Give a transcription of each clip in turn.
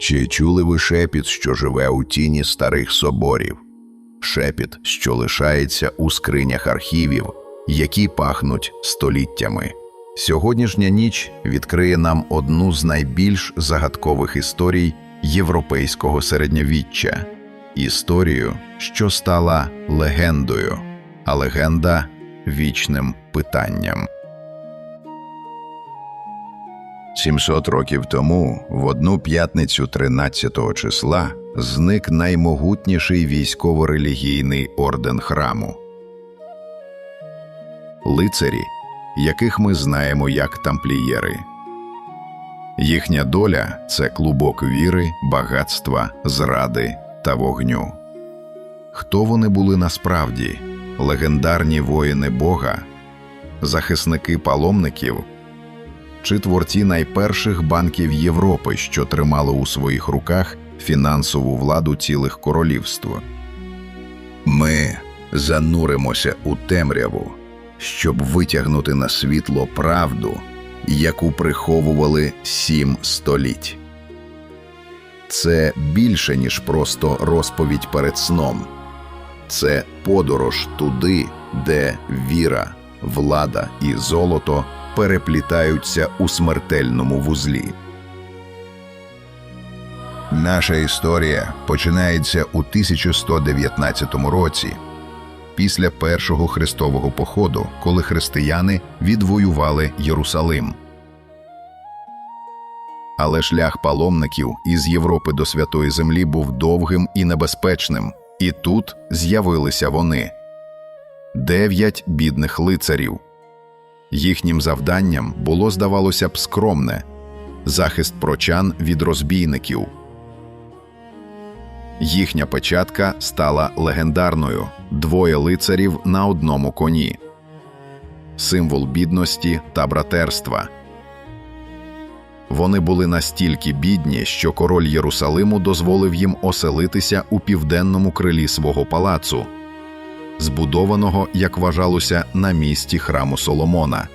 Чи чули ви шепіт, що живе у тіні старих соборів? Шепіт, що лишається у скринях архівів, які пахнуть століттями. Сьогоднішня ніч відкриє нам одну з найбільш загадкових історій європейського середньовіччя історію, що стала легендою, а легенда вічним питанням. 700 років тому, в одну п'ятницю 13-го числа, зник наймогутніший військово-релігійний орден храму. Лицарі, яких ми знаємо як тамплієри. Їхня доля це клубок віри, багатства, зради та вогню. Хто вони були насправді? Легендарні воїни Бога, захисники паломників чи творці найперших банків Європи, що тримали у своїх руках фінансову владу цілих королівств. Ми зануримося у темряву, щоб витягнути на світло правду, яку приховували сім століть. Це більше, ніж просто розповідь перед сном, це подорож туди, де віра, влада і золото переплітаються у смертельному вузлі. Наша історія починається у 1119 році, після першого хрестового походу, коли християни відвоювали Єрусалим. Але шлях паломників із Європи до Святої Землі був довгим і небезпечним, і тут з'явилися вони дев'ять бідних лицарів. Їхнім завданням було, здавалося б, скромне захист прочан від розбійників. Їхня печатка стала легендарною двоє лицарів на одному коні, символ бідності та братерства. Вони були настільки бідні, що король Єрусалиму дозволив їм оселитися у південному крилі свого палацу, збудованого, як вважалося, на місці храму Соломона.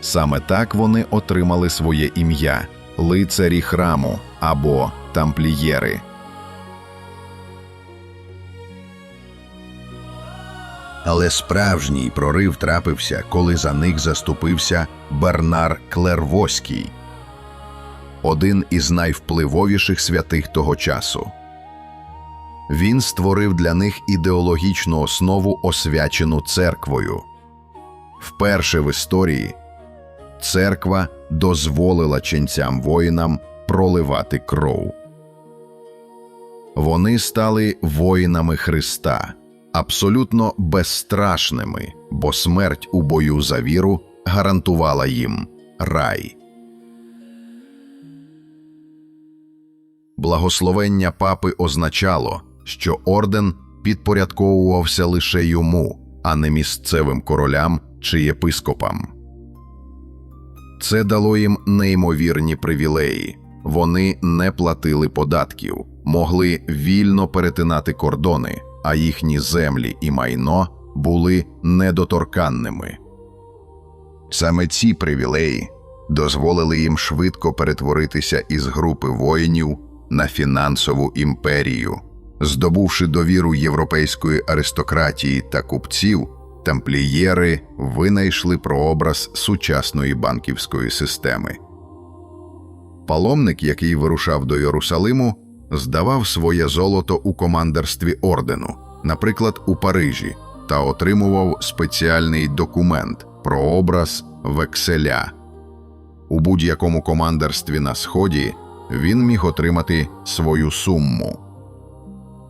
Саме так вони отримали своє ім'я лицарі храму або тамплієри. Але справжній прорив трапився, коли за них заступився Бернар Клервоський, один із найвпливовіших святих того часу. Він створив для них ідеологічну основу, освячену церквою. Вперше в історії церква дозволила ченцям воїнам проливати кров. Вони стали воїнами Христа, абсолютно безстрашними, бо смерть у бою за віру гарантувала їм рай. Благословення папи означало, що орден підпорядковувався лише йому, а не місцевим королям чи єпископам. Це дало їм неймовірні привілеї. Вони не платили податків, могли вільно перетинати кордони, а їхні землі і майно були недоторканними. Саме ці привілеї дозволили їм швидко перетворитися із групи воїнів на фінансову імперію, здобувши довіру європейської аристократії та купців. Тамплієри винайшли прообраз сучасної банківської системи. Паломник, який вирушав до Єрусалиму, здавав своє золото у командерстві ордену, наприклад, у Парижі, та отримував спеціальний документ прообраз векселя. У будь-якому командерстві на Сході він міг отримати свою сумму.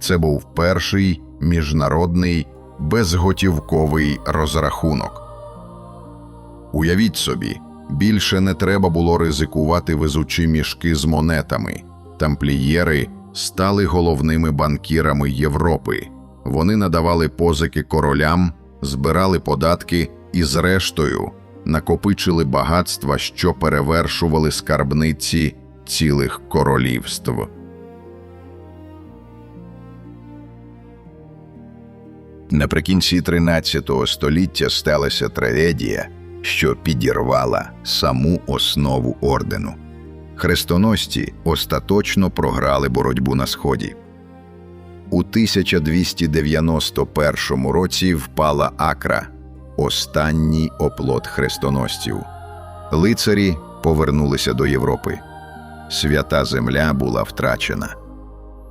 Це був перший міжнародний безготівковий розрахунок. Уявіть собі, більше не треба було ризикувати везучи мішки з монетами. Тамплієри стали головними банкірами Європи. Вони надавали позики королям, збирали податки і, зрештою, накопичили багатства, що перевершували скарбниці цілих королівств. Наприкінці 13 століття сталася трагедія, що підірвала саму основу ордену. Хрестоносці остаточно програли боротьбу на сході. У 1291 році впала Акра, останній оплот хрестоносців. Лицарі повернулися до Європи. Свята земля була втрачена.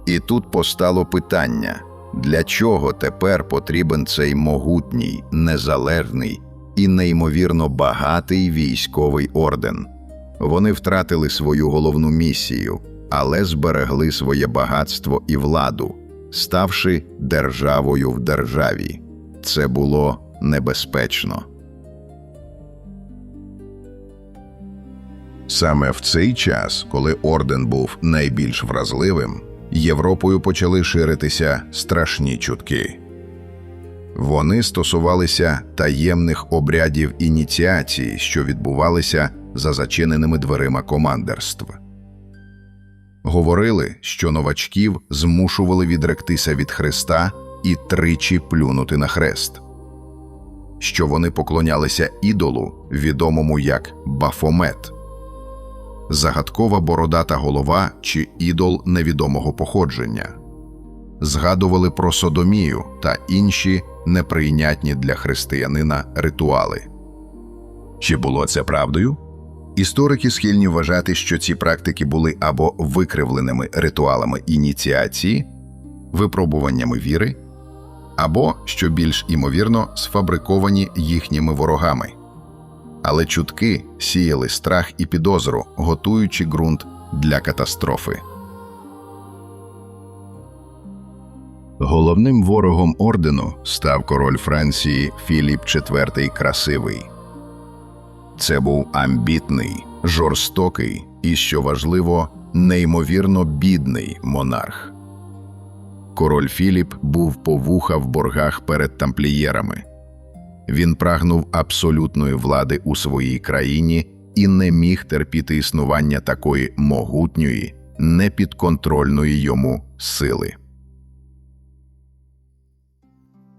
І тут постало питання: для чого тепер потрібен цей могутній, незалежний і неймовірно багатий військовий орден? Вони втратили свою головну місію, але зберегли своє багатство і владу, ставши державою в державі. Це було небезпечно. Саме в цей час, коли орден був найбільш вразливим, Європою почали ширитися страшні чутки. Вони стосувалися таємних обрядів ініціації, що відбувалися за зачиненими дверима командерств. Говорили, що новачків змушували відректися від Христа і тричі плюнути на хрест, що вони поклонялися ідолу, відомому як Бафомет загадкова бородата голова чи ідол невідомого походження, згадували про содомію та інші неприйнятні для християнина ритуали. Чи було це правдою? Історики схильні вважати, що ці практики були або викривленими ритуалами ініціації, випробуваннями віри, або, що більш імовірно, сфабриковані їхніми ворогами але чутки сіяли страх і підозру, готуючи ґрунт для катастрофи. Головним ворогом ордену став король Франції Філіп IV Красивий. Це був амбітний, жорстокий і, що важливо, неймовірно бідний монарх. Король Філіп був по вуха в боргах перед тамплієрами. Він прагнув абсолютної влади у своїй країні і не міг терпіти існування такої могутньої, непідконтрольної йому сили.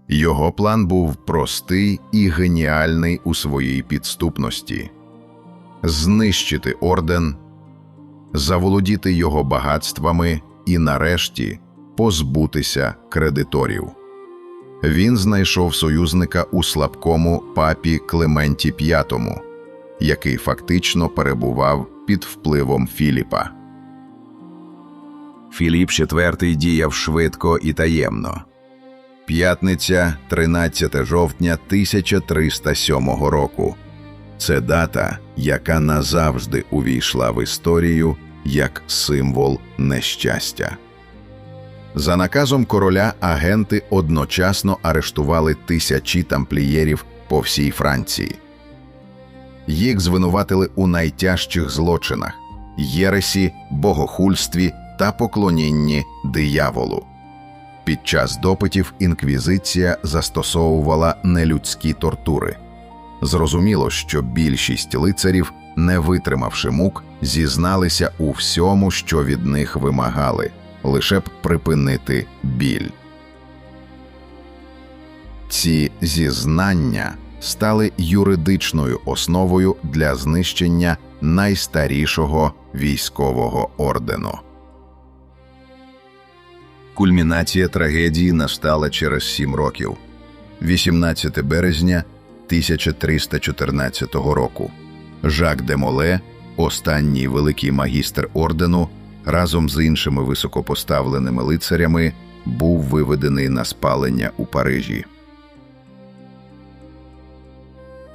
Його план був простий і геніальний у своїй підступності знищити орден, заволодіти його багатствами і, нарешті, позбутися кредиторів він знайшов союзника у слабкому папі Клементі V, який фактично перебував під впливом Філіпа. Філіп IV діяв швидко і таємно. П'ятниця, 13 жовтня 1307 року. Це дата, яка назавжди увійшла в історію як символ нещастя. За наказом короля агенти одночасно арештували тисячі тамплієрів по всій Франції. Їх звинуватили у найтяжчих злочинах єресі, богохульстві та поклонінні дияволу. Під час допитів інквізиція застосовувала нелюдські тортури. Зрозуміло, що більшість лицарів, не витримавши мук, зізналися у всьому, що від них вимагали лише б припинити біль. Ці зізнання стали юридичною основою для знищення найстарішого військового ордену. Кульмінація трагедії настала через сім років 18 березня 1314 року. Жак де Моле, останній великий магістр ордену, разом з іншими високопоставленими лицарями був виведений на спалення у Парижі.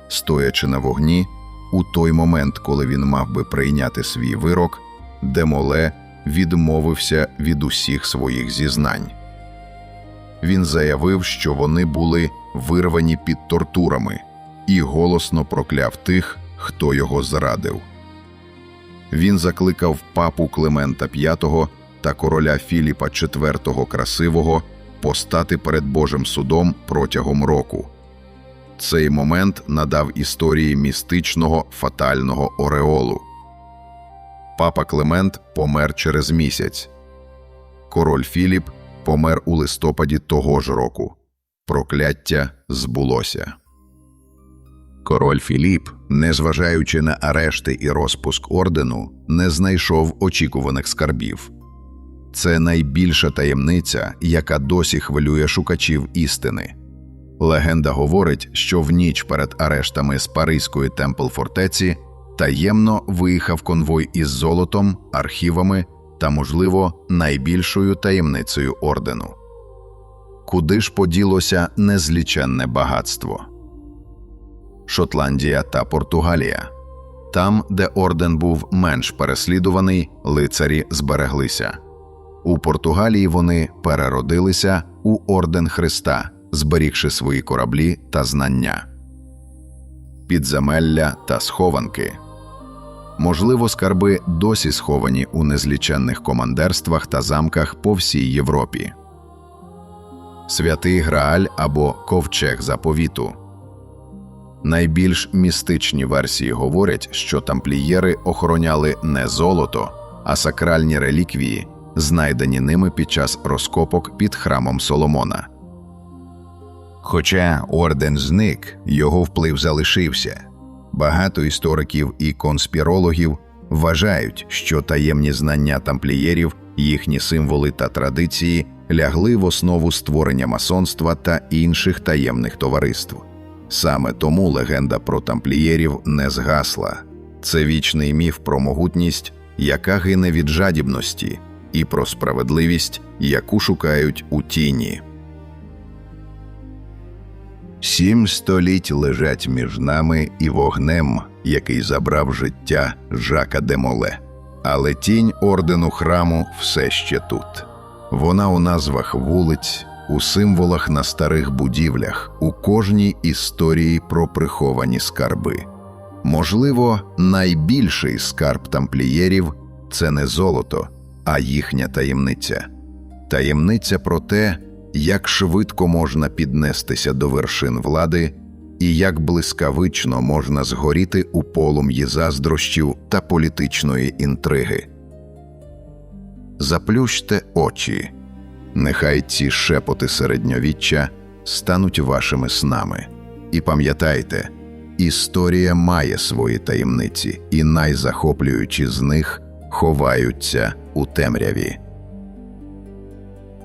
Стоячи на вогні, у той момент, коли він мав би прийняти свій вирок, Демоле відмовився від усіх своїх зізнань. Він заявив, що вони були вирвані під тортурами, і голосно прокляв тих, хто його зрадив він закликав папу Климента V та короля Філіпа IV Красивого постати перед Божим судом протягом року. Цей момент надав історії містичного фатального ореолу. Папа Климент помер через місяць. Король Філіп помер у листопаді того ж року. Прокляття збулося. Король Філіп, незважаючи на арешти і розпуск ордену, не знайшов очікуваних скарбів. Це найбільша таємниця, яка досі хвилює шукачів істини. Легенда говорить, що в ніч перед арештами з Паризької темпл фортеці таємно виїхав конвой із золотом, архівами та, можливо, найбільшою таємницею ордену. Куди ж поділося незліченне багатство? Шотландія та Португалія. Там, де орден був менш переслідуваний, лицарі збереглися. У Португалії вони переродилися у орден Христа, зберігши свої кораблі та знання, підземелля та схованки. Можливо, скарби досі сховані у незліченних командерствах та замках по всій Європі. Святий Грааль або Ковчег заповіту. Найбільш містичні версії говорять, що тамплієри охороняли не золото, а сакральні реліквії, знайдені ними під час розкопок під храмом Соломона. Хоча орден зник, його вплив залишився. Багато істориків і конспірологів вважають, що таємні знання тамплієрів, їхні символи та традиції лягли в основу створення масонства та інших таємних товариств. Саме тому легенда про тамплієрів не згасла. Це вічний міф про могутність, яка гине від жадібності, і про справедливість, яку шукають у тіні. Сім століть лежать між нами і вогнем, який забрав життя Жака де Моле. Але тінь ордену храму все ще тут. Вона у назвах вулиць, у символах на старих будівлях, у кожній історії про приховані скарби. Можливо, найбільший скарб тамплієрів це не золото, а їхня таємниця. Таємниця про те, як швидко можна піднестися до вершин влади і як блискавично можна згоріти у полум'ї заздрощів та політичної інтриги. Заплющте очі, нехай ці шепоти середньовіччя стануть вашими снами. І пам'ятайте, історія має свої таємниці, і найзахоплюючі з них ховаються у темряві.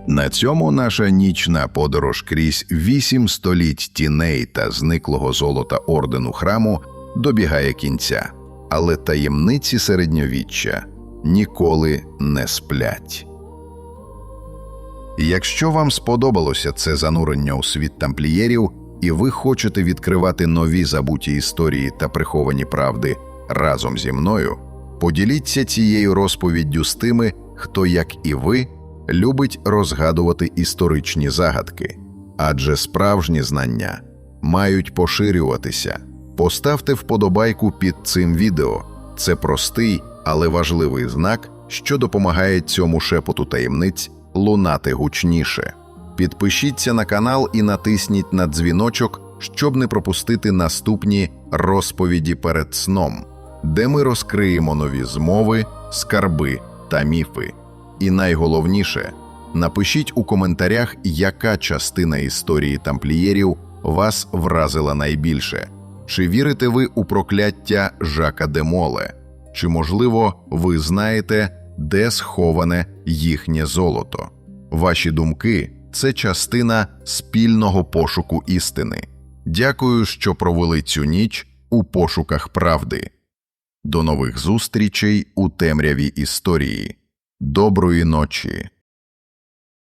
На цьому наша нічна подорож крізь вісім століть тіней та зниклого золота ордену храму добігає кінця, але таємниці середньовіччя ніколи не сплять. Якщо вам сподобалося це занурення у світ тамплієрів, і ви хочете відкривати нові забуті історії та приховані правди разом зі мною, поділіться цією розповіддю з тими, хто, як і ви, любить розгадувати історичні загадки, адже справжні знання мають поширюватися. Поставте вподобайку під цим відео. Це простий, але важливий знак, що допомагає цьому шепоту таємниць лунати гучніше. Підпишіться на канал і натисніть на дзвіночок, щоб не пропустити наступні розповіді перед сном, де ми розкриємо нові змови, скарби та міфи. І найголовніше, напишіть у коментарях, яка частина історії тамплієрів вас вразила найбільше. Чи вірите ви у прокляття Жака де Моле? Чи, можливо, ви знаєте, де сховане їхнє золото? Ваші думки це частина спільного пошуку істини. Дякую, що провели цю ніч у пошуках правди. До нових зустрічей у темряві історії. Доброї ночі!